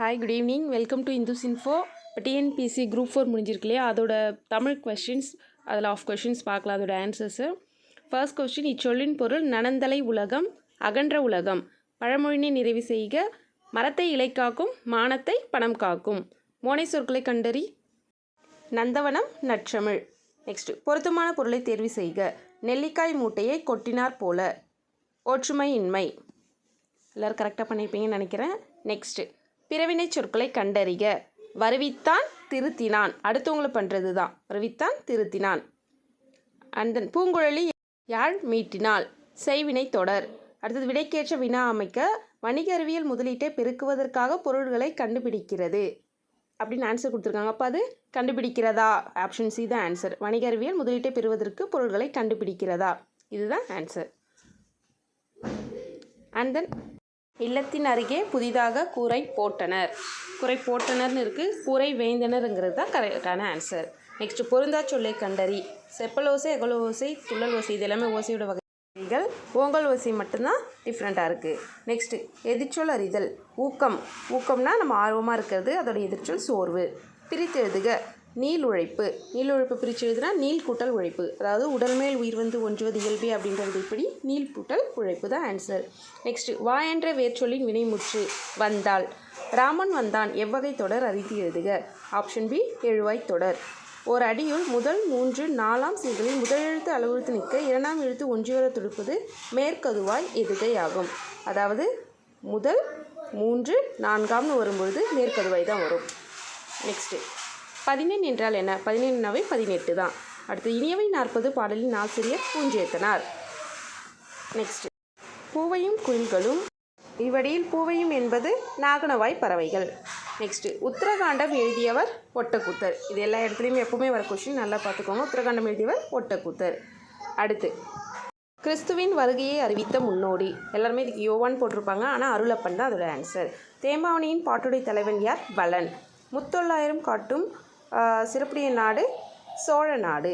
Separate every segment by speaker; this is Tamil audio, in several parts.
Speaker 1: Hi good evening welcome to Indus info இப்போ டிஎன்பிசி குரூப் ஃபோர் முடிஞ்சிருக்கு இல்லையா? அதோட தமிழ் கொஷின்ஸ் அதில் ஆஃப் கொஷின்ஸ் பார்க்கலாம் அதோட ஆன்சர்ஸு ஃபர்ஸ்ட் கொஸ்டின் இச்சொல்லின் பொருள் நனந்தலை உலகம் அகன்ற உலகம். பழமொழினை நிறைவு செய்க மரத்தை இலை காக்கும் மானத்தை பணம் காக்கும். மோனை சொற்களை கண்டறி. நந்தவனம் நற்றமிழ். நெக்ஸ்ட் பொருத்தமான பொருளை தேர்வு செய்க. நெல்லிக்காய் மூட்டையை கொட்டினார் போல. ஒற்றுமையின்மை எல்லோரும் கரெக்டாக பண்ணியிருப்பீங்கன்னு நினைக்கிறேன். நெக்ஸ்ட்டு பிறவினை சொற்களை கண்டறிக வருவித்தான் திருத்தினான். அடுத்தவங்களை பண்ணுறது தான் வருவித்தான் திருத்தினான். அண்ட் தென் பூங்குழலி யாழ் மீட்டினாள். செய்வினை தொடர். அடுத்தது விடைக்கேற்ற வினா அமைக்க வணிக அறிவியல் முதலீட்டை பெருக்குவதற்காக பொருள்களை கண்டுபிடிக்கிறது. அப்படின்னு ஆன்சர் கொடுத்துருக்காங்க. அப்போ அது கண்டுபிடிக்கிறதா? ஆப்ஷன் சி தான் ஆன்சர் வணிக அறிவியல் முதலீட்டை பெறுவதற்கு பொருள்களை கண்டுபிடிக்கிறதா? இதுதான் ஆன்சர் அண்ட் தென் இல்லத்தின் அருகே புதிதாக கூரை போட்டனர். கூரை போட்டனர்னு இருக்குது கூரை வேந்தனருங்கிறது தான் கரெக்டான ஆன்சர் நெக்ஸ்ட் பொருந்தா சொல்லை கண்டறி. செப்பல் ஓசை எகல் ஓசை துள்ளல் ஓசை இது எல்லாமே ஓசையோட வகைகள். ஓங்கல் ஓசை மட்டும்தான் டிஃப்ரெண்ட்டாக இருக்குது நெக்ஸ்ட்டு எதிர்ச்சொல் அறிதல். ஊக்கம். ஊக்கம்னா நம்ம ஆர்வமாக இருக்கிறது அதோட எதிர்ச்சொல் சோர்வு. பிரித்தெழுதுக. நீள் உழைப்பு. நீள் உழைப்பு பிரித்து எழுதுனா நீள் கூட்டல் உழைப்பு. அதாவது உடல் மேல் உயிர் வந்து ஒன்றுவது இயல்பே அப்படின்றது இப்படி நீள் கூட்டல் உழைப்பு தான் ஆன்சர் நெக்ஸ்ட் வா என்ற வேர்ச்சொல்லின் வினைமுற்று வந்தால். ராமன் வந்தான். எவ்வகை தொடர் அறிந்து எழுதுக. ஆப்ஷன் பி எழுவாய் தொடர். ஓர் அடியுள் முதல் மூன்று நாலாம் சீர்களில் முதல் எழுத்து அளவுறுத்து நிற்க இரண்டாம் எழுத்து ஒன்றிவர துடுப்பது மேற்கதுவாய் எதுகை ஆகும் அதாவது முதல் மூன்று நான்காம்னு வரும்பொழுது மேற்கதுவாய் தான் வரும். நெக்ஸ்ட்டு பதினெண் என்றால் என்ன? பதினெண்ணாவே பதினெட்டு தான். அடுத்து இனியவை நாற்பது பாடலின் ஆசிரியர் பூஞ்சேத்தனார். நெக்ஸ்ட் பூவையும் குயில்களும் இவ்வடியில் பூவையும் என்பது நாகனவாய் பறவைகள். நெக்ஸ்ட்டு உத்தரகாண்டம் எழுதியவர் ஒட்டக்கூத்தர். இது எல்லா இடத்துலையுமே எப்பவுமே வர கொஷின் நல்லா பார்த்துக்கோங்க. உத்தரகாண்டம் எழுதியவர் ஒட்டக்கூத்தர். அடுத்து கிறிஸ்துவின் வருகையை அறிவித்த முன்னோடி. எல்லாருமே இதுக்கு யோவான் போட்டிருப்பாங்க. ஆனால் அருளப்பன் தான் அதோட ஆன்சர் தேம்பாவணியின் பாட்டுடை தலைவன் யார்? பலன் முத்தொள்ளாயிரம் காட்டும் சிறப்புடைய நாடு சோழ நாடு.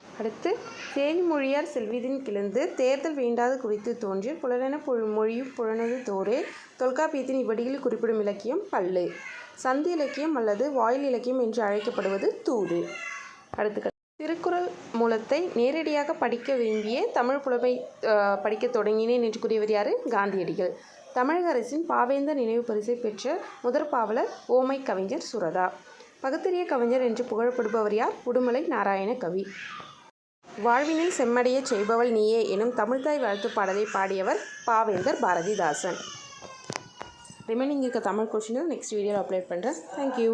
Speaker 1: அடுத்து தேன்மொழியார் செல்விதின் கிளந்து தேர்தல் வேண்டாது குறித்து தோன்றி புலனென மொழியும் புலனது தோரே தொல்காப்பியத்தின் இவ்வடியில் குறிப்பிடும் இலக்கியம் பல்லு. சந்தி இலக்கியம் அல்லது வாயில் இலக்கியம் என்று அழைக்கப்படுவது தூது. அடுத்து திருக்குறள் மூலத்தை நேரடியாக படிக்க விரும்பிய தமிழ் புலமை படிக்க தொடங்கினேன் என்று கூறியவர் யார்? காந்தியடிகள். தமிழக அரசின் பாவேந்தர் நினைவு பரிசை பெற்ற முதற் பாவலர் ஓமை கவிஞர் சுரதா. பகுத்தறிய கவிஞர் என்று புகழப்படுபவர் யார்? உடுமலை நாராயண கவி. வாழ்வினில் செம்மடைய செய்பவள் நீயே எனும் தமிழ்தாய் வாழ்த்து பாடலை பாடியவர் பாவேந்தர் பாரதிதாசன். ரிமைனிங் இருக்க தமிழ் கொஷினை நெக்ஸ்ட் வீடியோவில் அப்லோட் பண்ணுறேன் தேங்க்யூ